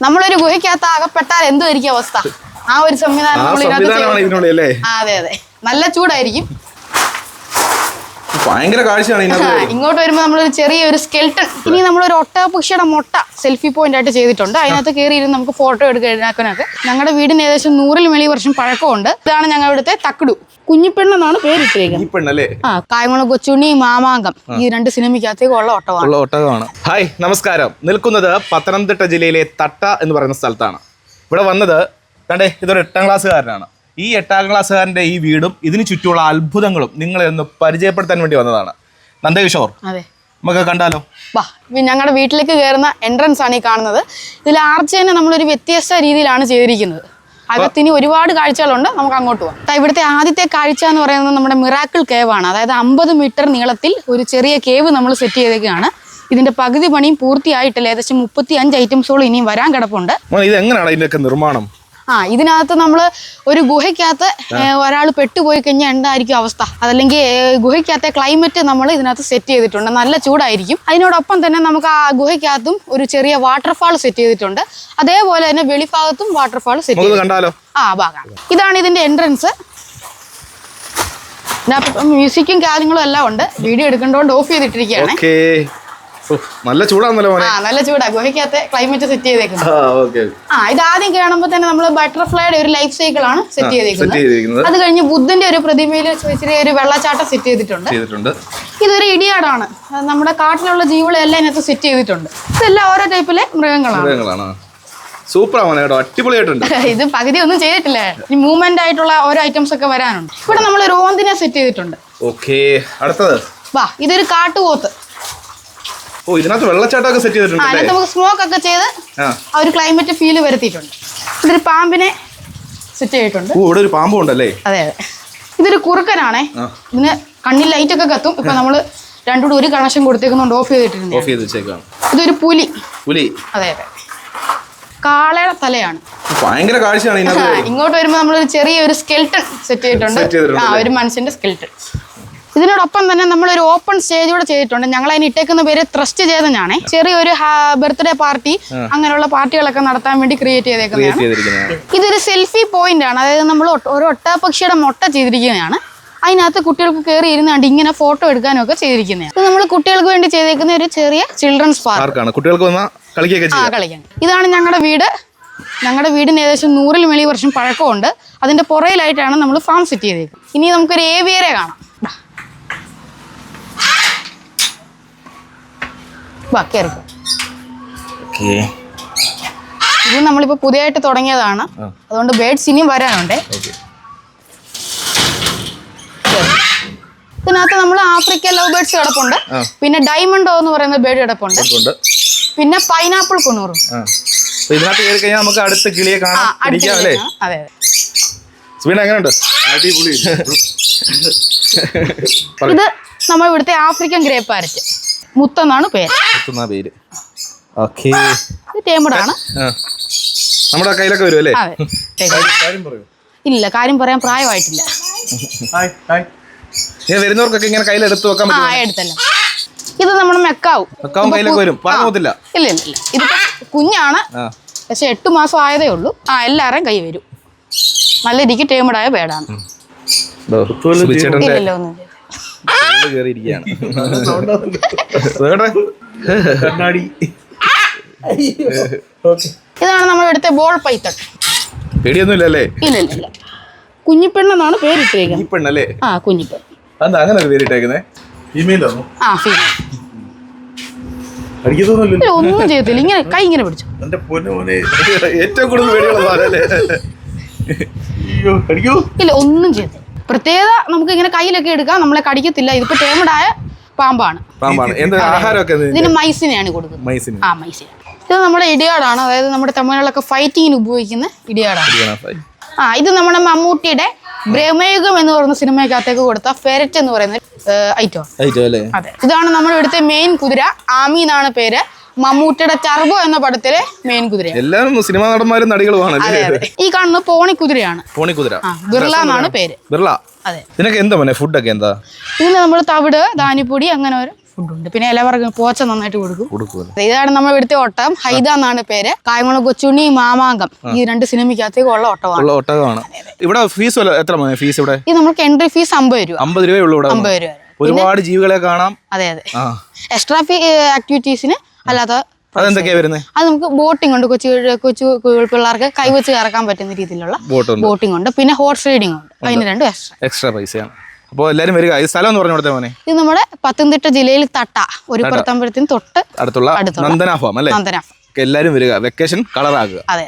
നമ്മളൊരു ഗുഹയ്ക്കകത്ത് അകപ്പെട്ടാൽ എന്തുമായിരിക്കും അവസ്ഥ? ആ ഒരു സംവിധാനം അതെ അതെ. നല്ല ചൂടായിരിക്കും. ഭയങ്കര കാഴ്ചയാണ് ഇങ്ങോട്ട് വരുമ്പോൾ നമ്മളൊരു ചെറിയ ഒരു സ്കെൽട്ടൺ ഇനി നമ്മളൊരു ഒട്ടകപക്ഷിയുടെ മുട്ട സെൽഫി പോയിന്റ് ആയിട്ട് ചെയ്തിട്ടുണ്ട്. അതിനകത്ത് കയറി ഇരുന്ന് നമുക്ക് ഫോട്ടോ എടുക്കാനൊക്കെ ഞങ്ങളുടെ വീടിന് ഏകദേശം നൂറിൽ മേളി വർഷം പഴക്കമുണ്ട്. ഇതാണ് ഞങ്ങൾ ഇവിടുത്തെ തക്കടു. കുഞ്ഞിപ്പെണ്ണെന്നാണ് പേരിട്ടിരിക്കുന്നത്. ആ കായംകുളം കൊച്ചുണ്ണി മാമാങ്കം. ഈ രണ്ട് സിനിമയ്ക്കകത്തേക്ക് ഉള്ള ഓട്ടമാണ്. ഒട്ടകമാണ് ഹായ് നമസ്കാരം. നിൽക്കുന്നത് പത്തനംതിട്ട ജില്ലയിലെ തട്ട എന്ന് പറയുന്ന സ്ഥലത്താണ്. ഇവിടെ വന്നത് കണ്ടേ ഇതൊരു എട്ടാം ക്ലാസ്സുകാരനാണ് ഈ എട്ടാം ക്ലാസ്സുകാരന്റെ ഈ വീടും ഇതിന് ചുറ്റുമുള്ള അത്ഭുതങ്ങളും നിങ്ങളെ ഒന്ന് പരിചയപ്പെടുത്താൻ വേണ്ടി വന്നതാണ്. നന്ദകിഷോർ അതെ. നമുക്ക് കണ്ടാലോ? വാ ഞങ്ങളുടെ വീട്ടിലേക്ക് കയറുന്ന എൻട്രൻസ് ആണ് ഈ കാണുന്നത്. ഇതിൽ ആർച്ച് തന്നെ നമ്മളൊരു വ്യത്യസ്ത രീതിയിലാണ് ചെയ്തിരിക്കുന്നത്. അകത്തിന് ഒരുപാട് കാഴ്ചകളുണ്ട് നമുക്ക് അങ്ങോട്ട് പോകാം ഇവിടുത്തെ ആദ്യത്തെ കാഴ്ച എന്ന് പറയുന്നത് നമ്മുടെ മിറാക്കിൾ കേവ് ആണ്. അതായത് അമ്പത് മീറ്റർ നീളത്തിൽ ഒരു ചെറിയ കേവ് നമ്മൾ സെറ്റ് ചെയ്തേക്കാണ്. ഇതിന്റെ പകുതി പണിയും പൂർത്തിയായിട്ടില്ല. ഏകദേശം മുപ്പത്തി അഞ്ച് ഐറ്റംസോളം ഇനിയും വരാൻ കിടപ്പുണ്ട്. ഇത് എങ്ങനെയാണ് ഇതിന്റെയൊക്കെ നിർമ്മാണം? ആ ഇതിനകത്ത് നമ്മൾ ഒരു ഗുഹയ്ക്കകത്ത് ഒരാൾ പെട്ടുപോയി കഴിഞ്ഞാൽ എന്തായിരിക്കും അവസ്ഥ? അതല്ലെങ്കിൽ ഗുഹയ്ക്കകത്തെ ക്ലൈമറ്റ് നമ്മൾ ഇതിനകത്ത് സെറ്റ് ചെയ്തിട്ടുണ്ട്. നല്ല ചൂടായിരിക്കും. അതിനോടൊപ്പം തന്നെ നമുക്ക് ആ ഗുഹയ്ക്കകത്തും ഒരു ചെറിയ വാട്ടർഫാൾ സെറ്റ് ചെയ്തിട്ടുണ്ട്. അതേപോലെ തന്നെ വെളിഭാഗത്തും വാട്ടർഫാൾ സെറ്റ് ചെയ്തിട്ടുണ്ട്. ആ ഭാഗം ഇതാണ് ഇതിന്റെ എൻട്രൻസ് മ്യൂസിക്കും കാര്യങ്ങളും എല്ലാം ഉണ്ട്. വീഡിയോ എടുക്കേണ്ടതുകൊണ്ട് ഓഫ് ചെയ്തിട്ടിരിക്കുകയാണ്. നല്ല ചൂടാണല്ലോ മോനെ? ആ നല്ല ചൂടാ. ഗുഹയ്ക്കകത്തെ ക്ലൈമറ്റ് സെറ്റ് ചെയ്തേക്കുന്നത്. ആ ഓക്കെ. ആ ഇത് ആദ്യം കാണുമ്പോൾ തന്നെ നമ്മൾ ബട്ടർഫ്ലൈയുടെ ഒരു ലൈഫ് സൈക്കിൾ ആണ് സെറ്റ് സെറ്റ് ചെയ്തേക്കുന്നത്. ചെയ്തിരിക്കുന്നത് അത് കഴിഞ്ഞ് ബുദ്ധന്റെ ഒരു പ്രതിമയിൽ ചെറിയ ഒരു വെള്ളച്ചാട്ടം സെറ്റ് ചെയ്തിട്ടുണ്ട്. ചെയ്തിട്ടുണ്ട്. ഇതൊരു ഇടിയാടാണ്. നമ്മുടെ കാട്ടിലുള്ള ജീവികളെല്ലാം ഇതിനകത്ത് സെറ്റ് ചെയ്തിട്ടുണ്ട്. ഇതെല്ലാം ഓരോ ടൈപ്പിലെ മൃഗങ്ങളാണ്. മൃഗങ്ങളാണ്. സൂപ്പറാ മോനെ കേട്ടോ. അടിപൊളിയായിട്ടുണ്ട്. ഇത് പകുതി ഒന്നും ചെയ്തിട്ടില്ല. ഈ മൂവ്മെന്റ് ആയിട്ടുള്ള ഓരോ ഐറ്റംസ് ഒക്കെ വരാനുണ്ട്. ഇവിടെ നമ്മൾ ഒരു ഓന്തിനെ സെറ്റ് ചെയ്തിട്ടുണ്ട്. ഓക്കേ. അടുത്തത്. വാ ഇതൊരു കാട്ടുപോത്ത്. ഓ ഇതിനകത്ത് വെള്ളച്ചാട്ടമൊക്കെ സെറ്റ് ചെയ്തിട്ടുണ്ട് അതിനകത്ത് നമുക്ക് സ്മോക്ക് ഒക്കെ ചെയ്ത് ആ. ഒരു ക്ലൈമറ്റ് ഫീൽ വരുത്തിയിട്ടുണ്ട്. ഇതൊരു പാമ്പിനെ സെറ്റ് ചെയ്തിട്ടുണ്ട്. ഓ ഇവിടെ ഒരു പാമ്പും ഉണ്ടല്ലേ? അതെ അതെ. ഇതൊരു കുറുക്കനാണേ. ഇതിന് കണ്ണിൽ ലൈറ്റ് ഒക്കെ കത്തും. ഇപ്പൊ നമ്മൾ രണ്ടൂടെ ഒരു കണക്ഷൻ കൊടുത്തേക്കുന്നുണ്ട് ഓഫ് ചെയ്തിട്ടുണ്ട് ഓഫ് ചെയ്ത് വെച്ചേക്കാം ഇതൊരു പുലി. പുലി. അതെ അതെ. കാളയുടെ തലയാണ്. ഭയങ്കര കാഴ്ചയാണ് ഇങ്ങോട്ട് വരുമ്പോൾ നമ്മളൊരു ചെറിയ ഒരു സ്കെൽട്ടൺ സെറ്റ് ചെയ്തിട്ടുണ്ട് ആ ഒരു മനുഷ്യന്റെ സ്കെൽട്ടൺ ഇതിനോടൊപ്പം തന്നെ നമ്മൾ ഒരു ഓപ്പൺ സ്റ്റേജ് കൂടെ ചെയ്തിട്ടുണ്ട്. ഞങ്ങൾ അതിന് ഇട്ടേക്കുന്ന പേര് ത്രസ്റ്റ് ചെയ്തനാണ് ചെറിയൊരു ബർത്ത്ഡേ പാർട്ടി അങ്ങനെയുള്ള പാർട്ടികളൊക്കെ നടത്താൻ വേണ്ടി ക്രിയേറ്റ് ചെയ്തേക്കുന്നതാണ്. ഇതൊരു സെൽഫി പോയിന്റ് ആണ്. അതായത് നമ്മൾ ഒരു ഒട്ടാപക്ഷിയുടെ മുട്ട ചെയ്തിരിക്കുന്നതാണ്. അതിനകത്ത് കുട്ടികൾക്ക് കയറി ഇരുന്നാണ്ട് ഇങ്ങനെ ഫോട്ടോ എടുക്കാനും ഒക്കെ ചെയ്തിരിക്കുന്നത് ഇത് നമ്മൾ കുട്ടികൾക്ക് വേണ്ടി ചെയ്തേക്കുന്ന ഒരു ചെറിയ ചിൽഡ്രൻസ് പാർക്ക് പാർക്കാണ്. കുട്ടികൾക്ക് വന്ന ആ കളിക്കാൻ ഇതാണ് ഞങ്ങളുടെ വീട്. ഞങ്ങളുടെ വീടിന് ഏകദേശം നൂറിൽ മേളി വർഷം പഴക്കമുണ്ട്. അതിന്റെ പുറയിലായിട്ടാണ് നമ്മൾ ഫാം സെറ്റ് ചെയ്തേക്കുന്നത്. ഇനി നമുക്കൊരു ഏവിയറെ കാണാം. വാ കയറിക്കോ ഇത് നമ്മളിപ്പോൾ പുതിയതായിട്ട് തുടങ്ങിയതാണ്. അതുകൊണ്ട് ബേഡ്സ് ഇനിയും വരാനുണ്ട്. ഇതിനകത്ത് നമ്മൾ ആഫ്രിക്കൻ ലവ് ബേഡ്സ് കിടപ്പുണ്ട്. പിന്നെ ഡയമണ്ടോ എന്ന് പറയുന്ന ബേഡ് കിടപ്പുണ്ട്. പിന്നെ പൈനാപ്പിൾ അപ്പൊ ഇതിനകത്ത് കയറി കഴിഞ്ഞാൽ നമുക്ക് അടുത്ത കിളിയെ ആ കാണാം അടുത്ത പിടിക്കാം അല്ലേ? ഇതിലാണ്. അതെ സുബീന എങ്ങനെയുണ്ട്? ഇത് നമ്മൾ ഇവിടുത്തെ ആഫ്രിക്കൻ ഗ്രേ പാരറ്റ്. മുത്തെന്നാണ് പേര്. എത്തുന്ന പേര്. ഓക്കേ. ആ. നമ്മുടെ കയ്യിലൊക്കെ വരും അല്ലേ ഇല്ല കാര്യം പറയാൻ പ്രായമായിട്ടില്ല. വരുന്നവർക്കൊക്കെ ഇങ്ങനെ കയ്യിലെടുത്ത് വെക്കാൻ ആ പറ്റും എടുത്തല്ല. ഇത് നമ്മൾ മെക്കാവും. മെക്കാവും കയ്യിലൊക്കെ വരും. പറഞ്ഞില്ല ഇല്ല ഇല്ല ഇത് കുഞ്ഞാണ്. പക്ഷെ എട്ട് മാസം ആയതേ ഉള്ളൂ. ആ എല്ലാവരും കൈ വരും. നല്ല രീതിക്ക് ടേമഡായ പേടാണ്. ഇല്ലല്ലോ ഒന്നും കയറിയിരിക്കുകയാണ് വേറെ? കണ്ണാടി. ഇതാണ് നമ്മൾ എടുത്ത ബോൾ പൈത്തൺ പേടിയൊന്നുമില്ലല്ലേ ഇല്ല ഇല്ല ഇല്ല കുഞ്ഞിപ്പെണ്ണെന്നാണ് പേരിട്ടേക്കുന്നത്. കുഞ്ഞിപ്പെണ്ണല്ലേ? ആ കുഞ്ഞിപ്പെണ്ണ്. അതെന്താ അങ്ങനെ ഒരു ഫീമെയിലാണോ ആ ഫീമെയിൽ ഒന്നും ചെയ്യത്തില്ല. ഇങ്ങനെ കൈ ഇങ്ങനെ പിടിച്ചു. എന്റെ ഏറ്റവും കൂടുതൽ പേടിയുള്ള സാധനല്ലേ ഇല്ല ഒന്നും ചെയ്യത്തില്ല. പ്രത്യേകത നമുക്ക് ഇങ്ങനെ കയ്യിലൊക്കെ എടുക്കാം നമ്മളെ കടിക്കത്തില്ല. ഇതിപ്പോ ടേമഡായ പാമ്പാണ്. പാമ്പാണ്. എന്ത് ആഹാരമൊക്കെ? ഇതിന് മൈസിനെയാണ് കൊടുക്കുന്നത്. മൈസിന്. ആ മൈസിന്. ഇത് നമ്മുടെ ഇടിയാടാണ്. അതായത് നമ്മുടെ തമിഴിലൊക്കെ ഫൈറ്റിങ്ങിന് ഉപയോഗിക്കുന്ന ഇടിയാടാണ്. ആ ഇത് നമ്മുടെ മമ്മൂട്ടിയുടെ ബ്രഹ്മയുഗം എന്ന് പറയുന്ന സിനിമയ്ക്കകത്തേക്ക് കൊടുത്ത ഫെരറ്റ് എന്ന് പറയുന്ന ഐറ്റം ഐറ്റോ അല്ലേ? അതെ. ഇതാണ് നമ്മുടെ ഇവിടുത്തെ മെയിൻ കുതിര. ആമി എന്നാണ് പേര്. മമ്മൂട്ടിയുടെ ടർബോ എന്ന പടത്തിലെ മെയിൻ കുതിര എല്ലാവരും സിനിമാ നടന്മാരും നടികളുമാണ് ഈ കാണുന്ന പോണി കുതിരയാണ്. പോണിക്കുതിര കുതിര. ബിർള എന്നാണ് പേര്. ബിർള. അതെ. ഇതിനൊക്കെ എന്താ മോനെ? ഫുഡൊക്കെ എന്താ? ഇതിന് നമ്മൾ തവിട് ധാന്യപ്പൊടി അങ്ങനെ ഒരു ഫുഡുണ്ട്. പിന്നെ ഇലവർഗം പോച്ച നന്നായിട്ട് കൊടുക്കും. കൊടുക്കും. ഇതാണ് നമ്മൾ ഇവിടുത്തെ ഓട്ടം. ഹൈദ എന്നാണ് പേര്. കായംകുളം കൊച്ചുണ്ണി മാമാങ്കം. ഈ രണ്ട് സിനിമയ്ക്കകത്തേക്ക് ഉള്ള ഓട്ടമാണ്. ഓട്ടമാണ്. ഇവിടെ ഫീസ് എത്ര ഫീസ് ഇവിടെ? ഇത് നമുക്ക് എൻട്രി ഫീസ് അമ്പത് രൂപ. അമ്പത് രൂപയേ ഉള്ളൂ ഇവിടെ. അമ്പത് രൂപ. ഒരുപാട് ജീവികളെ കാണാം. അതെ അതെ. എക്സ്ട്രാ ഫീ ആക്ടിവിറ്റീസിന് അല്ലാത്ത അതെന്തൊക്കെയാ വരുന്നത് അത് നമുക്ക് ബോട്ടിംഗ് ഉണ്ട്. കൊച്ചു കൊച്ചു പിള്ളേർക്ക് കൈവച്ച് ഇറക്കാൻ പറ്റുന്ന രീതിയിലുള്ള ബോട്ടിംഗ് ഉണ്ട്. പിന്നെ ഹോർസ് റൈഡിംഗ് ഉണ്ട്. അതിന് രണ്ടും എക്സ്ട്രാ എക്സ്ട്രാ പൈസയാണ്. അപ്പോൾ എല്ലാവരും വരിക. ഈ സ്ഥലം എന്ന് പറഞ്ഞു കൊടുത്തേ മോനെ. ഇത് നമ്മുടെ പത്തനംതിട്ട ജില്ലയിൽ തട്ട. ഒരു പുറത്തമ്പലത്തിന് തൊട്ട് അടുത്തുള്ള അടുത്തുള്ള നന്ദന ഫാം അല്ലേ? നന്ദന എല്ലാവരും വരിക. വെക്കേഷൻ കളറാകുക അതെ.